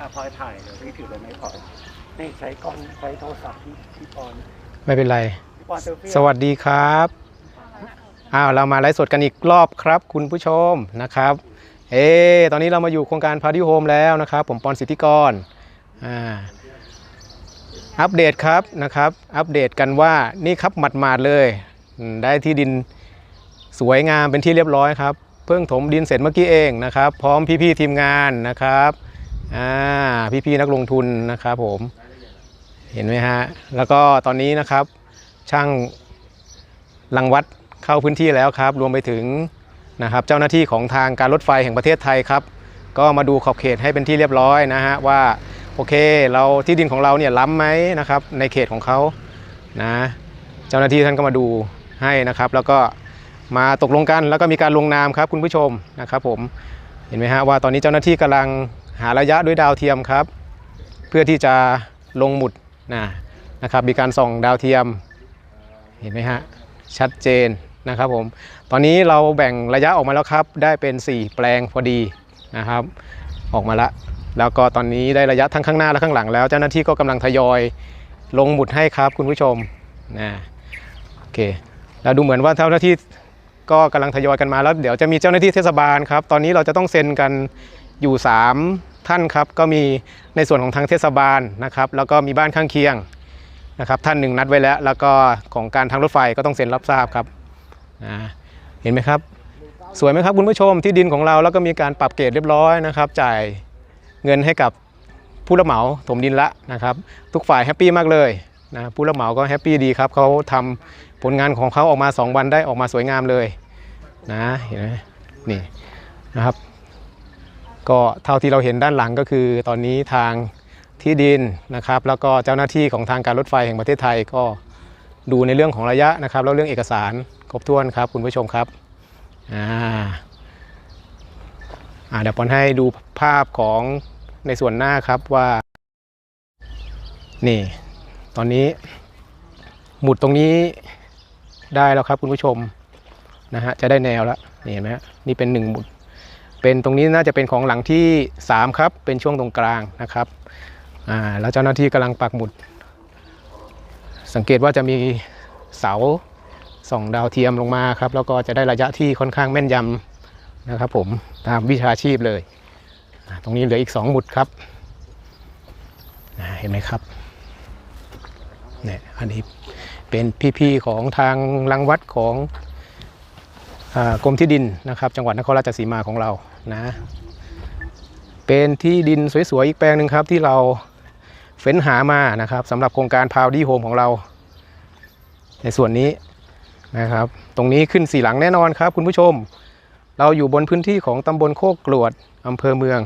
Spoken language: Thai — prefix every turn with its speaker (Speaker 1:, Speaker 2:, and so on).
Speaker 1: อะพลอยถ่ายเดี๋ยวพี่ถือเลยไหมพลอยนี่ใช้กล้องใช้โทรศัพท์พี่พี่ปอน
Speaker 2: ไม่เป็นไร
Speaker 1: พี่ปอนเซลฟี่
Speaker 2: สวัสดีครับ อ้าว เรามาไลฟ์สดกันอีกรอบครับ คุณผู้ชมนะครับ เอ๊ะตอนนี้เรามาอยู่โครงการพาร์ตี้โฮมแล้วนะครับ ผมปอนสิทธิกร อ่า อัปเดตครับนะครับ อัปเดตกันว่านี่ครับหมาดๆเลยอืมได้ที่ดินสวยงามเป็นที่เรียบร้อยครับ เพิ่งถมดินเสร็จเมื่อกี้เองนะครับ พร้อมพี่ๆทีมงานนะครับ อ่าพี่ๆนักลงทุนนะครับผมเห็นไหมฮะแล้วก็ตอนนี้นะครับช่างรังวัดเข้าพื้นที่แล้วครับ รวมไปถึงนะครับเจ้าหน้าที่ของทางการรถไฟแห่งประเทศไทยครับ ก็มาดูขอบเขตให้เป็นที่เรียบร้อยนะฮะว่าโอเคเราที่ดินของเราเนี่ยล้ำไหมนะครับในเขตของเขานะเจ้าหน้าที่ท่านก็มาดูให้นะครับ แล้วก็มาตกลงกันแล้วก็มีการลงนามครับคุณผู้ชมนะครับผมเห็นไหมฮะว่าตอนนี้เจ้าหน้าที่กำลัง หาระยะด้วยดาวเทียมครับ เพื่อที่จะลงหมุดนะนะครับมีการส่องดาวเทียมเห็นไหมฮะชัดเจนนะครับผมตอนนี้เราแบ่งระยะออกมาแล้วครับ ได้เป็น 4 แปลงพอดีนะครับ ออกมาละแล้วก็ตอนนี้ได้ระยะทั้งข้างหน้าและข้างหลังแล้ว เจ้าหน้าที่ก็กำลังทยอยลงหมุดให้ครับคุณผู้ชมนะโอเคแล้วดูเหมือนว่าเจ้าหน้าที่ก็กำลังทยอยกันมาแล้ว เดี๋ยวจะมีเจ้าหน้าที่เทศบาลครับ ตอนนี้เราจะต้องเซ็นกันอยู่ 3 ท่านครับก็มีในส่วนของทางเทศบาลนะครับ แล้วก็มีบ้านข้างเคียงนะครับ ท่านหนึ่งนัดไว้แล้ว แล้วก็ของการทางรถไฟก็ต้องเซ็นรับทราบครับนะเห็นไหมครับ สวยไหมครับคุณผู้ชมที่ดินของเราแล้วก็มีการปรับเกรดเรียบร้อยนะครับ จ่ายเงินให้กับผู้รับเหมาถมดินละนะครับ ทุกฝ่ายแฮปปี้มากเลยนะผู้รับเหมาก็แฮปปี้ดีครับเขาทำผลงานของเขาออกมา 2 วันได้ออกมาสวยงามเลยนะเห็นไหมนี่นะครับ ก็เท่าที่เราเห็นด้านหลังก็คือ ตอนนี้ทางที่ดินนะครับ แล้วก็เจ้าหน้าที่ของทางการรถไฟแห่งประเทศไทยก็ดูในเรื่องของระยะนะครับแล้วเรื่องเอกสารครบถ้วนครับคุณผู้ชมครับอ่าเดี๋ยวปอนให้ดูภาพของในส่วนหน้าครับว่า นี่ ตอนนี้ หมุดตรงนี้ได้แล้วครับคุณผู้ชมนะฮะจะได้แนวแล้วนี่เห็นไหมฮะนี่เป็นหนึ่งหมุด เป็นตรงนี้น่าจะเป็นของหลังที่สามครับ เป็นช่วงตรงกลางนะครับอ่าแล้วเจ้าหน้าที่กำลังปักหมุด สังเกตว่าจะมีเสาส่องดาวเทียมลงมาครับ แล้วก็จะได้ระยะที่ค่อนข้างแม่นยำนะครับผมตามวิชาชีพเลย ตรงนี้เหลืออีก 2 หมุดครับเห็นไหมครับเนี่ยอันนี้เป็นพี่ๆของทางรังวัดของ กรมที่ดินนะครับจังหวัดนครราชสีมาของเรานะเป็นที่ดินสวยๆอีกแปลงหนึ่งครับที่เราเฟ้นหามานะครับสำหรับโครงการพาวดี้โฮมของเรา ในส่วนนี้นะครับ ตรงนี้ขึ้นสี่หลังแน่นอนครับคุณผู้ชม เราอยู่บนพื้นที่ของตำบลโคกกรวดอำเภอเมือง